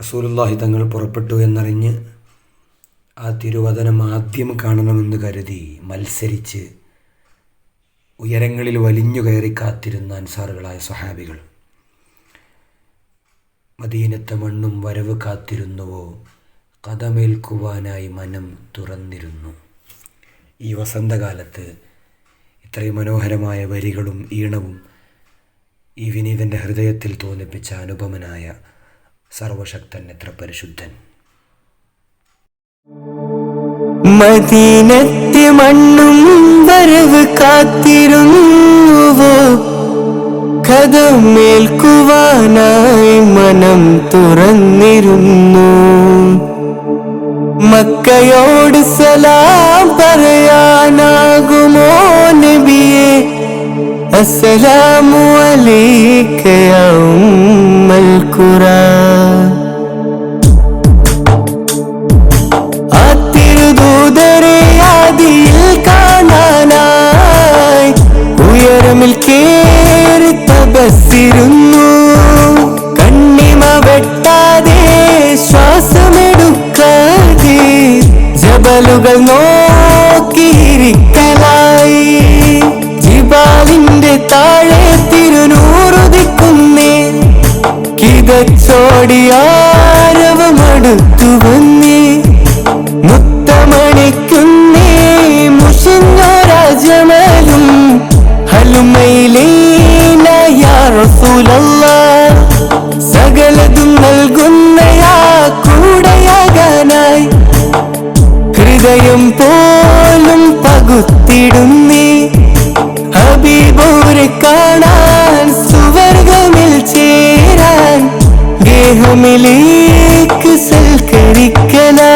റസൂലുള്ളാഹി തങ്ങൾ പുറപ്പെട്ടു എന്നറിഞ്ഞ് ആ തിരുവചനം ആദ്യം കാണണമെന്ന് കരുതി മത്സരിച്ച് ഉയരങ്ങളിൽ വലിഞ്ഞു കയറി കാത്തിരുന്ന അൻസാറുകളായ സ്വഹാബികൾ. മദീനത്തെ മണ്ണും വരവ് കാത്തിരുന്നുവോ? കഥമേൽക്കുവാനായി മനം തുറന്നിരുന്നു. ഈ വസന്തകാലത്ത് ഇത്രയും മനോഹരമായ വരികളും ഈണവും ഈ വിനീതന്റെ ഹൃദയത്തിൽ തോന്നിപ്പിച്ച അനുപമനായ സർവശക്തൻ എത്ര പരിശുദ്ധൻ. മദീനത്തെ മണ്ണും വരവ് കാത്തിരുന്നുവോ? കഥമേൽക്കുവാനായി മനം തുറന്നിരുന്നു. മക്കയോട് സലാം പറയാനാകുമോ നബിയെ? അസ്സലാമു അലൈക യാ കേറി തപസ്സിരുന്നു കണ്ണിമ വെട്ടാതെ ശ്വാസമെടുക്കാതെ ജബലുകൾ നോക്കിയിരിക്കലായി. ജിബാലിന്റെ താഴെ തിരുനൂറുദിക്കുന്നേ കിതച്ചോടിയാരവമടുത്തു വന്നേ. മുത്തമണിക്കുന്നേ മുഷിഞ്ഞോരാജമലും റസൂലല്ല സകലതും നൽകുന്നയാ കൂടെയാകാനായി ഹൃദയം പോലും പകുത്തിടുന്നീ ഹബീബൂരെ കാണാൻ സുവർഗമിൽ ചേരാൻ ഗേഹമിലേക്ക് സൽക്കരിക്കനാ